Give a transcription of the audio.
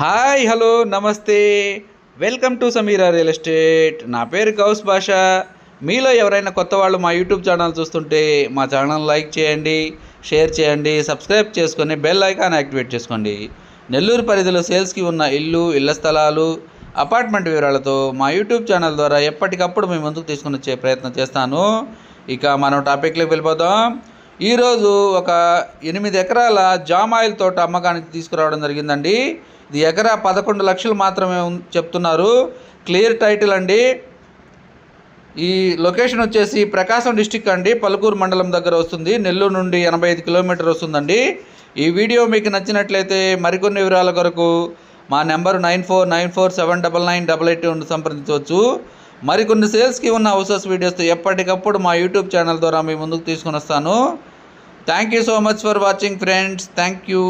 Hi hello నమస్తే. Welcome to Sameera real estate. నా పేరు కౌస్ భాష. మీలో ఎవరైనా కొత్త వాళ్ళు మా యూట్యూబ్ ఛానల్ చూస్తుంటే మా ఛానల్ లైక్ చేయండి షేర్ చేయండి సబ్స్క్రైబ్ చేసుకొని బెల్ ఐకాన్ యాక్టివేట్ చేసుకోండి. నెల్లూరు పరిధిలో సేల్స్కి ఉన్న ఇల్లు ఇళ్ళ స్థలాలు అపార్ట్మెంట్ వివరాలతో మా యూట్యూబ్ ఛానల్ ద్వారా ఎప్పటికప్పుడు మేము ముందుకు తీసుకుని వచ్చే ప్రయత్నం చేస్తాను. ఇక మనం టాపిక్లోకి వెళ్ళిపోదాం. ఈరోజు ఒక ఎనిమిది ఎకరాల జామ్ ఆయిల్ తోట అమ్మకానికి తీసుకురావడం జరిగిందండి. ఇది ఎకరా పదకొండు లక్షలు మాత్రమే ఉం- చెప్తున్నారు. క్లియర్ టైటిల్ అండి. ఈ లొకేషన్ వచ్చేసి ప్రకాశం డిస్టిక్ అండి. పలుకూరు మండలం దగ్గర వస్తుంది. నెల్లూరు నుండి ఎనభై ఐదు కిలోమీటర్ వస్తుందండి. ఈ వీడియో మీకు నచ్చినట్లయితే మరికొన్ని వివరాల కొరకు మా number nine four nine four seven double nine double eight సంప్రదించవచ్చు. మరికొన్ని సేల్స్కి ఉన్న హౌసెస్ వీడియోస్ ఎప్పటికప్పుడు మా యూట్యూబ్ ఛానల్ ద్వారా మీ ముందుకు తీసుకొని వస్తాను. Thank you so much for watching friends. Thank you.